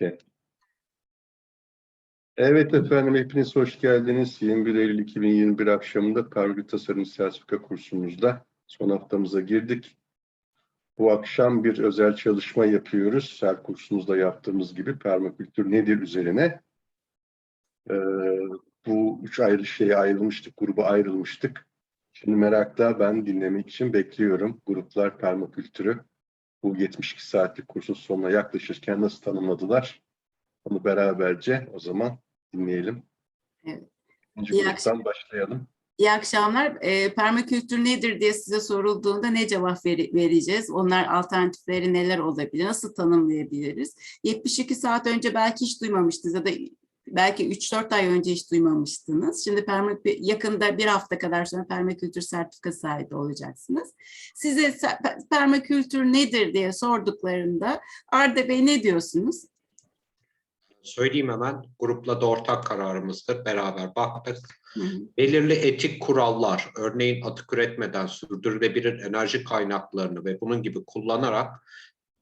Okey. Evet efendim hepiniz hoş geldiniz. 21 Eylül 2021 akşamında Parvı Tasarım Sertifika kursumuzda son haftamıza girdik. Bu akşam bir özel çalışma yapıyoruz. Her kursumuzda yaptığımız gibi permakültür nedir üzerine. Ee, bu üç ayrı şeye ayrılmıştık, gruba ayrılmıştık. Şimdi merakla ben dinlemek için bekliyorum. Gruplar permakültürü bu 72 saatlik kursun sonuna yaklaşırken nasıl tanımladılar? Onu beraberce o zaman dinleyelim. Evet. İkinci İyi gruptan akşam- başlayalım. İyi akşamlar. E, permakültür nedir diye size sorulduğunda ne cevap veri- vereceğiz? Onlar alternatifleri neler olabilir? Nasıl tanımlayabiliriz? 72 saat önce belki hiç duymamıştınız ya da belki 3-4 ay önce hiç duymamıştınız. Şimdi yakında bir hafta kadar sonra permakültür sertifika sahibi olacaksınız. Size permakültür nedir diye sorduklarında Arda Bey ne diyorsunuz? Söyleyeyim hemen. Grupla da ortak kararımızdır. Beraber baktık. Hı hı. Belirli etik kurallar, örneğin atık üretmeden sürdürülebilir enerji kaynaklarını ve bunun gibi kullanarak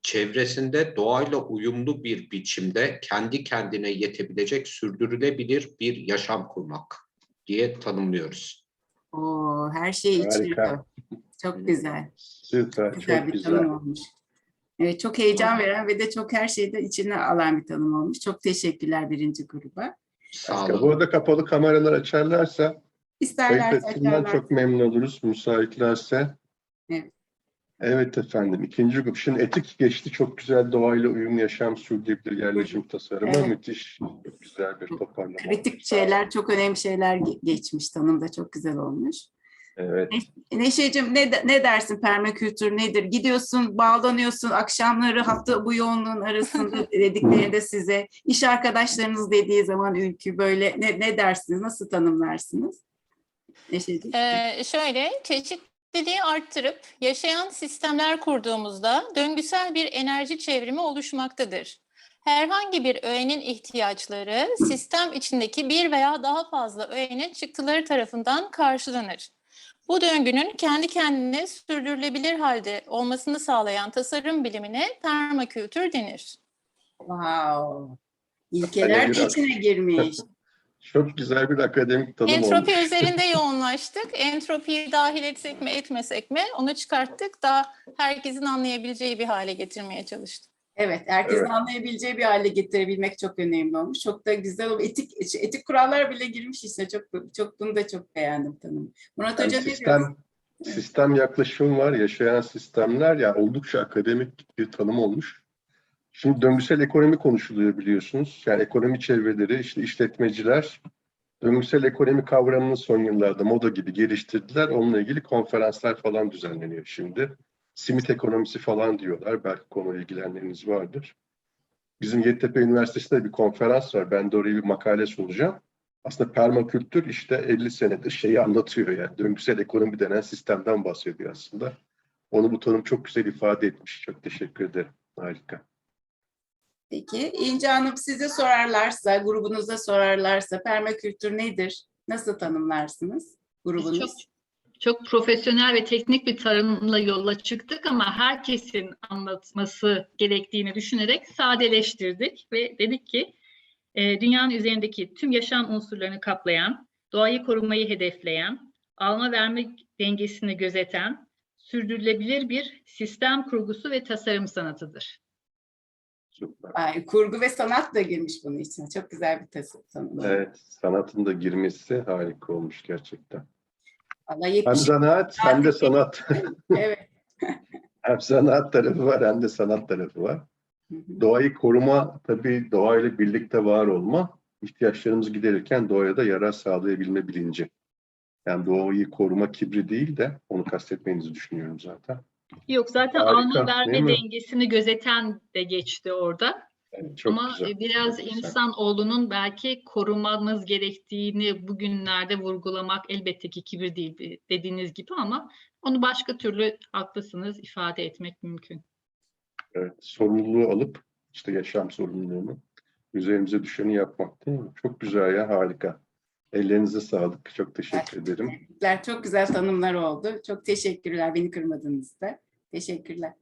çevresinde doğayla uyumlu bir biçimde kendi kendine yetebilecek sürdürülebilir bir yaşam kurmak diye tanımlıyoruz. Oo, her şey içeriyor. Çok güzel. Süper, Güzel çok bir güzel. tanım olmuş. Evet, çok heyecan veren ve de çok her şeyde içine alan bir tanım olmuş. Çok teşekkürler birinci gruba. Sağ Bu olun. arada kapalı kameralar açarlarsa İsterlerse açarlar. çok memnun oluruz müsaitlerse. Evet. Evet efendim. İkinci grup. Şimdi etik geçti. Çok güzel doğayla uyumlu yaşam sürdürülebilir yerleşim tasarımı. Evet. Müthiş. Çok güzel bir toparlama. Kritik şeyler, çok önemli şeyler ge- geçmiş. Tanımda çok güzel olmuş. Evet. Neşeciğim ne, ne dersin permakültür nedir? Gidiyorsun, bağlanıyorsun akşamları hafta bu yoğunluğun arasında dediklerinde size iş arkadaşlarınız dediği zaman ülkü böyle ne, ne dersiniz? Nasıl tanımlarsınız? Neşeciğim. Ee, şöyle çeşitliliği arttırıp yaşayan sistemler kurduğumuzda döngüsel bir enerji çevrimi oluşmaktadır. Herhangi bir öğenin ihtiyaçları sistem içindeki bir veya daha fazla öğenin çıktıları tarafından karşılanır. Bu döngünün kendi kendine sürdürülebilir halde olmasını sağlayan tasarım bilimine permakültür denir. Wow. İlkeler Hani içine girmiş. Çok güzel bir akademik tanım Entropi olmuş. üzerinde yoğunlaştık. Entropiyi dahil etsek mi etmesek mi onu çıkarttık. Daha herkesin anlayabileceği bir hale getirmeye çalıştık. Evet, herkesin Evet. anlayabileceği bir hale getirebilmek çok önemli olmuş. Çok da güzel olmuş. Etik etik kurallar bile girmiş içine. Çok çok bunu da çok beğendim tanımı. Murat Yani Hoca ne diyorsun? sistem, sistem yaklaşım var, yaşayan sistemler ya oldukça akademik bir tanım olmuş. Şimdi döngüsel ekonomi konuşuluyor biliyorsunuz. Yani ekonomi çevreleri, işte işletmeciler döngüsel ekonomi kavramını son yıllarda moda gibi geliştirdiler. Onunla ilgili konferanslar falan düzenleniyor şimdi. Simit ekonomisi falan diyorlar. Belki konuyla ilgilenenleriniz vardır. Bizim Yeditepe Üniversitesi'nde bir konferans var. Ben de oraya bir makale sunacağım. Aslında permakültür işte 50 senedir şeyi anlatıyor yani. Döngüsel ekonomi denen sistemden bahsediyor aslında. Onu bu tanım çok güzel ifade etmiş. Çok teşekkür ederim. Harika. Peki İnce Hanım size sorarlarsa, grubunuzda sorarlarsa permakültür nedir? Nasıl tanımlarsınız grubunuz? Çok, çok profesyonel ve teknik bir tarımla yola çıktık ama herkesin anlatması gerektiğini düşünerek sadeleştirdik ve dedik ki e, dünyanın üzerindeki tüm yaşam unsurlarını kaplayan, doğayı korumayı hedefleyen, alma verme dengesini gözeten, sürdürülebilir bir sistem kurgusu ve tasarım sanatıdır. Ay, kurgu ve sanat da girmiş bunun içine. Çok güzel bir tanım. Evet, sanatın da girmesi harika olmuş gerçekten. Vallahi Hem 70 zanaat hem de sanat. evet. hem sanat tarafı var hem de sanat tarafı var. Doğayı koruma tabii doğayla birlikte var olma, ihtiyaçlarımızı giderirken doğaya da yarar sağlayabilme bilinci. Yani doğayı koruma kibri değil de onu kastetmenizi düşünüyorum zaten. Yok zaten Harika, alma verme dengesini gözeten de geçti orada. Yani çok Ama güzel. e, biraz çok güzel. insanoğlunun belki korumamız gerektiğini bugünlerde vurgulamak elbette ki kibir değil de- dediğiniz gibi ama onu başka türlü haklısınız ifade etmek mümkün. Evet, sorumluluğu alıp işte yaşam sorumluluğunu üzerimize düşeni yapmak değil mi? Çok güzel ya harika. Ellerinize sağlık. Çok teşekkür ederim. Teşekkürler. Çok güzel tanımlar oldu. Çok teşekkürler. Beni kırmadınız da. Teşekkürler.